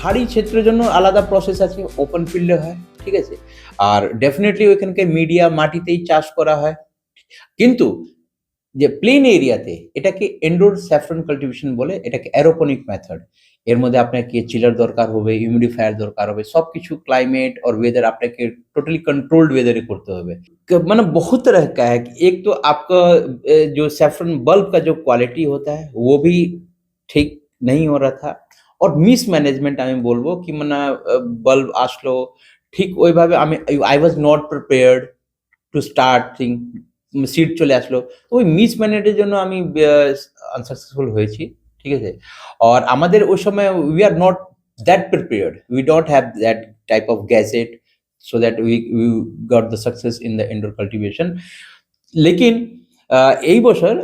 পাহাড়ি ক্ষেত্রের জন্য আলাদা প্রসেস আছে ওপেন ফিল্ডে হয়, ঠিক আছে? আর ডেফিনেটলি ওইখানকে মিডিয়া মাটিতেই চাষ করা হয়। কিন্তু যে প্লেন এরিয়াতে এটাকে এন্ডোর স্যাফরন কাল্টিভেশন বলে, এটাকে অ্যারোপনিক মেথড এর মধ্যে আপনাকে চিলার দরকার হবে হিউমিডিফায়ার দরকার হবে সব কিছু ক্লাইমেট আর ওয়েদার আপনাকে টোটালি कंट्रोल्ड ওয়েদারে করতে হবে। মানে बहुत तरह का है एक तो आपका जो सैफरन बल्ब का जो क्वालिटी होता है, वो অর মিসম্যানেজমেন্ট আমি বলব, কি মানে বাল্ব আসলো, ঠিক ওইভাবে আমি I was not prepared to start thing seat চলে আসলো। তো ওই মিসম্যানেজের জন্য আমি আনসাকসেসফুল হয়েছি, ঠিক আছে? আর আমাদের ওই সময় we are not that prepared we don't have that type of gadget so that we we got the success in the indoor cultivation লেকিন এই বছর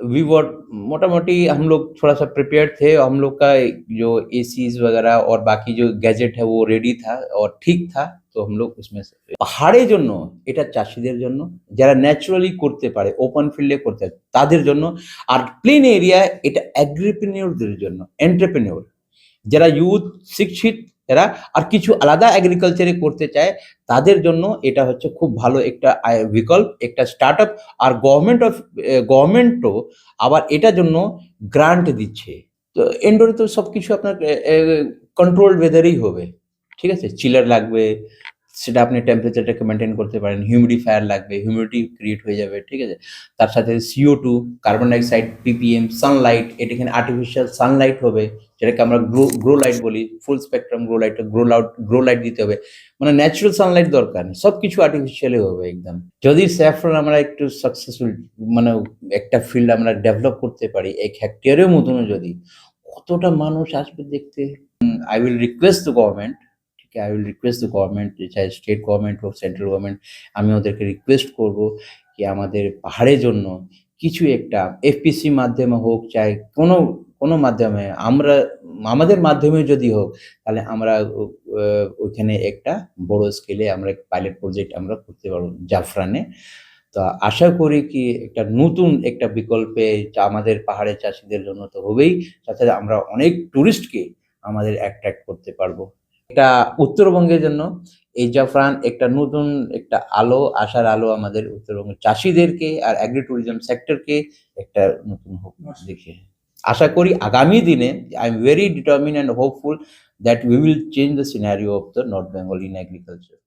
वी वर मोटा-मोटी हम लोग थोड़ा-सा प्रिपेयर्ड थे हम लोग का जो एसीज वगैरह और बाकी जो गैजेट है वो रेडी था और ठीक था তো हम लोग उसमें से পাহাড়ের জন্য এটা চাষিদের জন্য যারা ন্যাচারালি করতে পারে ওপেন ফিল্ডে করতে পারে, তাদের জন্য আর প্লেন এরিয়া এটা অ্যাগ্রিপ্রেনিয়রদের জন্য এন্টারপ্রেনিয়র যারা ইউথ শিক্ষিত এরা আর কিছু আলাদা অ্যাগ্রিকালচারে করতে চায়, তাদের জন্য এটা হচ্ছে খুব ভালো একটা বিকল্প, একটা স্টার্ট আপ আর গভর্নমেন্ট অফ গভর্নমেন্টও আবার এটার জন্য গ্রান্ট দিচ্ছে। তো এন্ডোরে তো সব কিছু আপনার কন্ট্রোল ওয়েদারেই হবে। ঠিক আছে? চিলার লাগবে সেটা আপনি টেম্পারেচারটাকে মেনটেন করতে পারেন। হিউমিডিফায়ার লাগবে হিউমিডিটি ক্রিয়েট হয়ে যাবে, ঠিক আছে? তার সাথে CO two carbon dioxide PPM sunlight এটা এখানে আর্টিফিশিয়াল সানলাইট হবে, যেটাকে আমরা গ্রো গ্রো লাইট বলি full spectrum grow light grow light grow light দিতে হবে। মানে ন্যাচারাল সানলাইট দরকার নেই সব কিছু আর্টিফিশিয়ালি হবে একদম। যদি স্যাফরন আমরা একটু সাকসেসফুল মানে একটা ফিল্ড আমরা ডেভেলপ করতে পারি, এক হেক্টেয়ারের মতন যদি, কতটা মানুষ আসবে দেখতে? I will request the government I will request the government চাই স্টেট গভর্নমেন্ট হোক সেন্ট্রাল গভর্নমেন্ট আমি ওদেরকে রিকোয়েস্ট করব কি আমাদের পাহাড়ের জন্য কিছু একটা এফপিসি মাধ্যমে হোক, চাই কোনো কোনো মাধ্যমে আমরা, আমাদের মাধ্যমে যদি হোক, তাহলে আমরা ওইখানে একটা বড় স্কেলে আমরা পাইলট প্রজেক্ট আমরা করতে পারব জাফরানে। তো আশা করি কি একটা নতুন একটা বিকল্পে আমাদের পাহাড়ের চাষিদের জন্য তো হবেই সাথে আমরা অনেক টুরিস্টকে আমাদের অ্যাট্রাক্ট করতে পারব। এটা উত্তরবঙ্গের জন্য। এই জাফরান একটা নতুন একটা আলো আসার আলো আমাদের উত্তরবঙ্গের চাষিদেরকে আর অ্যাগ্রি ট্যুরিজম সেক্টরকে একটা নতুন হোক দেখে আশা করি আগামী দিনে I am very determine and hopeful that we will change the scenario of the north Bengal in agriculture